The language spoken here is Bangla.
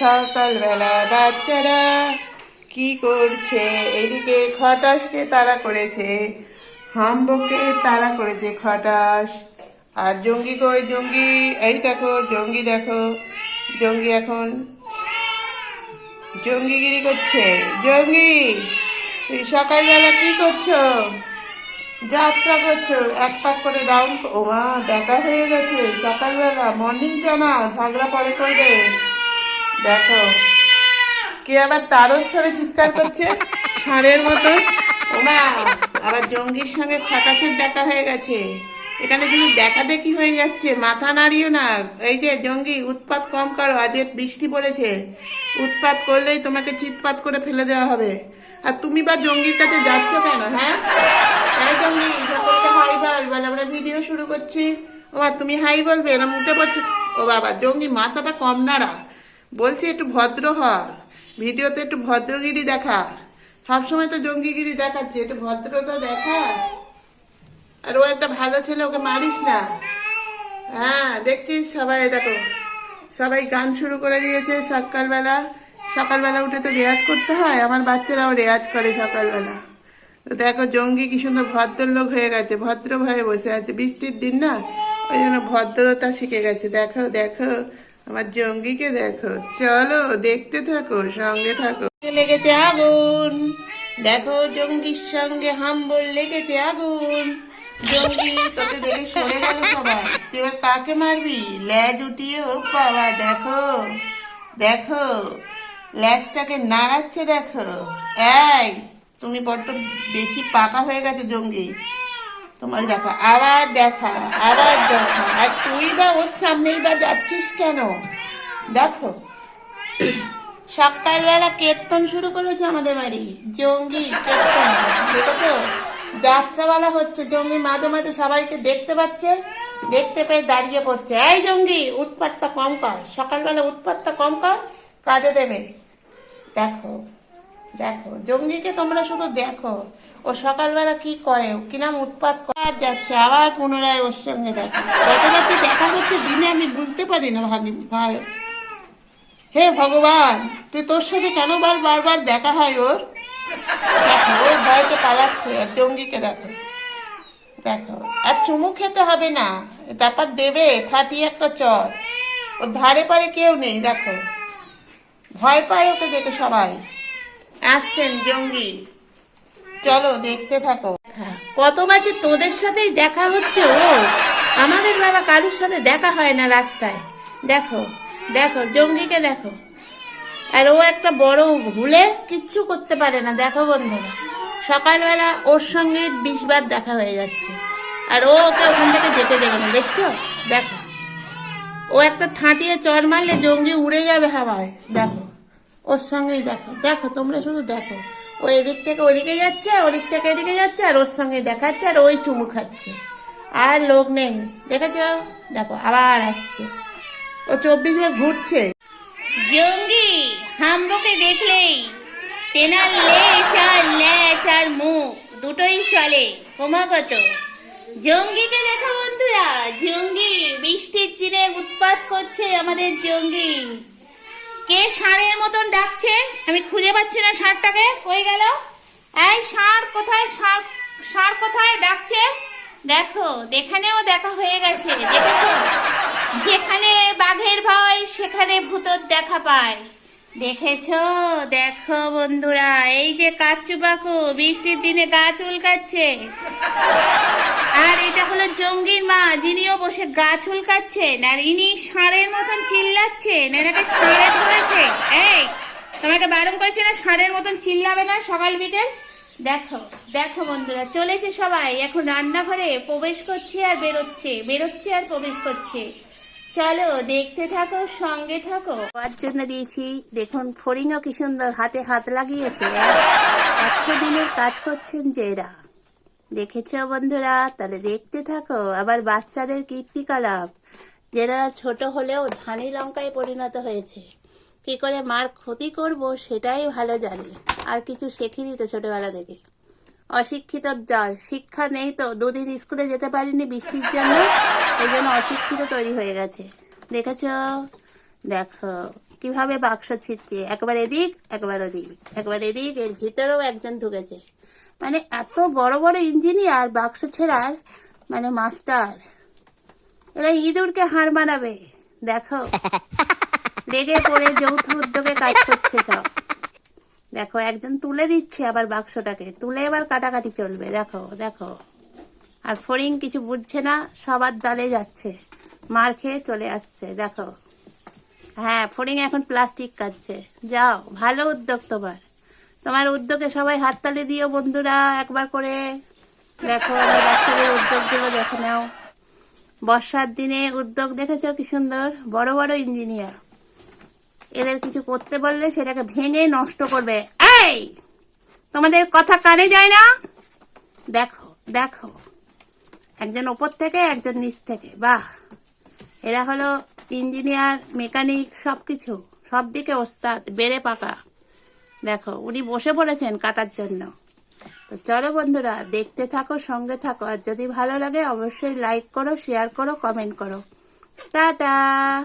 সকালবেলা বাচ্চারা কি করছে? এদিকে খটাসকে তাড়া করেছে হাম্বকে তাড়া করেছে খটাস আর জঙ্গি কই? জঙ্গি, এই দেখো, জঙ্গি দেখো। জঙ্গি এখন জঙ্গিগিরি করছে। জঙ্গি তুই সকালবেলা কি করছ? যাত্রা করছ। এক পাক করে ডাউন ও মা দেখা হয়ে গেছে। সকালবেলা মর্নিং জানা, ঝগড়া পরে করবে। দেখো। কে আবার তারও স্বরে চিৎকার করছে? ষাঁড়ের মতো। ও আবার জঙ্গির সঙ্গে খাটাসের দেখা হয়ে গেছে। এখানে শুধু দেখা দেখি হয়ে যাচ্ছে, মাথা নাড়িও না। এই যে জঙ্গি, উৎপাত কম করো আজকে বৃষ্টি পড়েছে। উৎপাত করলেই তোমাকে চিৎপাত করে ফেলে দেওয়া হবে। আর তুমি বা জঙ্গির কাছে যাচ্ছ কেন হ্যাঁ? এই জঙ্গি হাই বল। বলে, আমরা ভিডিও শুরু করছি। ও মা তুমি হাই বলবে এরম উঠে পড়ছে। ও বাবা, জঙ্গি, মাথাটা কম নাড়া। বলছি একটু ভদ্র হ। ভিডিওতে একটু ভদ্রগিরি দেখা। সবসময় তো জঙ্গিগিরি দেখাচ্ছে, একটু ভদ্রতা দেখা। আর ও একটা ভালো ছেলে, ওকে মারিস না। হ্যাঁ দেখছিস? সবাই দেখো। সবাই গান শুরু করে দিয়েছে সকালবেলা। সকালবেলা উঠে তো রেয়াজ করতে হয়, আমার বাচ্চারাও রেয়াজ করে সকালবেলা। তো দেখো, জঙ্গি কি সুন্দর ভদ্রলোক হয়ে গেছে, ভদ্র হয়ে বসে আছে। বৃষ্টির দিন না, ওই জন্য ভদ্রতা শিখে গেছে। দেখো দেখো। আমার জঙ্গিকে দেখো। চলো, দেখতে থাকো, সঙ্গে থাকো। লেগেছে আগুন। দেখো, জঙ্গির সঙ্গে হাম্বল লেগেছে আগুন। জঙ্গি, তোকে দেখে সরে গেল সবাই। এবার কাকে মারবি? ল্যাজ উঠিয়ে ও বাবা, দেখো। দেখো, ল্যাজটাকে নাড়াচ্ছে, দেখো। এই, তুমি বড্ড বেশি পাকা হয়ে গেছে জঙ্গি। তোমার দেখো আবার দেখা আবার দেখা। আর তুই বা ওর সামনেই বা যাচ্ছিস কেন? দেখো, সকালবেলা কীর্তন শুরু করেছে আমাদের বাড়ি। জঙ্গি কীর্তন, দেখেছ? যাত্রাবেলা হচ্ছে জঙ্গি, মাঝে মাঝে সবাইকে দেখতে পাচ্ছে, দেখতে পেয়ে দাঁড়িয়ে পড়ছে। এই জঙ্গি, উৎপাতটা কম কর, সকালবেলা উৎপাতটা কম কর, কাজে দেবে। দেখো দেখো, জঙ্গিকে তোমরা শুধু দেখো। ও সকালবেলা কি করে? কিরাম উৎপাত করার যাচ্ছে, আবার পুনরায় ওর সঙ্গে দেখা। দেখা হচ্ছে দিনে আমি বুঝতে পারি না, ভাবি, ভাই। হে ভগবান, তুই তোর সাথে কেন বার বারবার দেখা হয় ওর? দেখো, ওর ভয়তে পালাচ্ছে, আর জঙ্গিকে দেখো। দেখো, আর চুমু খেতে হবে না। তারপর দেবে, ফাটিয়ে একটা চর। ওর ধারে পারে কেউ নেই, দেখো। ভয় পায় ওকে দেখে সবাই। আসছেন জঙ্গি। চলো দেখতে থাকো। কতবার যে তোদের সাথেই দেখা হচ্ছে ও। আমাদের বাবা কারুর সাথে দেখা হয় না রাস্তায়। দেখো দেখো, জঙ্গিকে দেখো। আর ও একটা বড় ভুলে কিচ্ছু করতে পারে না, দেখো বন্ধুরা। সকালবেলা ওর সঙ্গে বিশবার দেখা হয়ে যাচ্ছে। আর ও ওকে ওখান থেকে যেতে দেবে না, দেখছ? দেখো। ও একটা ঠাঁটিয়ে চর মারলে জঙ্গি উড়ে যাবে হাওয়ায়। দেখো, ওর সঙ্গেই দেখো। দেখো, তোমরা শুধু দেখো। ও এদিক থেকে ওদিকে যাচ্ছে ওদিক থেকে এদিকে যাচ্ছে, আর ওর সঙ্গে দেখাচ্ছে, আর ওই চুমু খাচ্ছে। আর লোক নেই। দেখেছ? দেখো, আবার আসছে। ও চব্বিশ বার ঘুরছে। জঙ্গি হাম্বকে দেখলেই তেনার লেজ আর ল্যাচ আর মুখ দুটোই চলে ক্রমাগত। জঙ্গিকে দেখো বন্ধুরা, জঙ্গি, বৃষ্টির চিরে উৎপাত করছে আমাদের জঙ্গি। কে ষাঁড়ের মতন ডাকছে? আমি খুঁজে পাচ্ছি না ষাঁড়টাকে। হয়ে গেল। এই ষাঁড় কোথায়? ষাঁড় ষাঁড় কোথায় ডাকছে? দেখো দেখানেও দেখা হয়ে গেছে, দেখেছ? যেখানে বাঘের ভয়, সেখানে ভূতর দেখা পায়। দেখেছ? দেখো বন্ধুরা, এই যে কাচ্চু পাখু বৃষ্টির দিনে গাছ উল্কাচ্ছে আর এটা হলো জঙ্গির মা, যিনিও বসে গাছ উল্কাচ্ছেন আর ইনি ষাঁড়ের মতন চিল্লাচ্ছেন এনাকে ষাঁড়ে ধরেছে। এই, তোমাকে বারণ করেছে না, ষাঁড়ের মতন চিল্লাবে না সকাল বিকেল? দেখো দেখো বন্ধুরা, চলেছে সবাই, এখন রান্নাঘরে প্রবেশ করছে আর বেরোচ্ছে বেরোচ্ছে আর প্রবেশ করছে। চলো, দেখতে থাকো, সঙ্গে থাকো। খাওয়ার জন্য দিয়েছি, দেখুন, ফড়িংও কি সুন্দর, হাতে হাত লাগিয়েছে একশো দিনের কাজ করছেন যে এরা দেখেছ বন্ধুরা? তাহলে দেখতে থাকো, আবার বাচ্চাদের কীর্তিকলাপ। যারা ছোট হলেও ধানি লঙ্কায় পরিণত হয়েছে। কি করে মার ক্ষতি করব সেটাই ভালো জানে। আর কিছু শেখিনি তো ছোটবেলা থেকে। অশিক্ষিত দল শিক্ষা নেই তো, দুদিন স্কুলে যেতে পারিনি বৃষ্টির জন্য, এই জন্য অশিক্ষিত তৈরি হয়ে গেছে। দেখেছ? দেখো, কীভাবে বাক্স ছিটকে, একবার এদিক, একবার ওদিক, একবার এদিক, এর ভিতরেও একজন ঢুকেছে। মানে এত বড় বড় ইঞ্জিনিয়ার, বাক্স ছেড়ার মানে মাস্টার, এরা ইঁদুরকে হার মানাবে দেখো। লেগে পড়ে যৌথ উদ্যোগে কাজ করছে সব। দেখো একজন তুলে দিচ্ছে আবার বাক্সটাকে। তুলে এবার কাটাকাটি চলবে, দেখো দেখো। আর ফড়িং কিছু বুঝছে না, সবার দলে যাচ্ছে। মার খেয়ে চলে আসছে, দেখো। হ্যাঁ ফড়িং এখন প্লাস্টিক কাটছে। যাও, ভালো উদ্যোগ তোমার। তোমার উদ্যোগে সবাই হাততালি দিও বন্ধুরা, একবার করে। দেখো বাচ্চাদের উদ্যোগগুলো দেখে নাও। বর্ষার দিনে উদ্যোগ দেখেছ কি সুন্দর? বড় বড় ইঞ্জিনিয়ার। এদের কিছু করতে বললে সেটাকে ভেঙে নষ্ট করবে। এই, তোমাদের কথা কানে যায় না? দেখো দেখো। একজন ওপর থেকে, একজন নিচ থেকে। বাহ! এরা হলো ইঞ্জিনিয়ার, মেকানিক সব কিছু সব দিকে ওস্তাদ, বেড়ে পাকা। দেখো, উনি বসে পড়েছেন কাটার জন্য। তো চলো বন্ধুরা, দেখতে থাকো, সঙ্গে থাকো। আর যদি ভালো লাগে, অবশ্যই লাইক করো শেয়ার করো কমেন্ট করো। টাটা!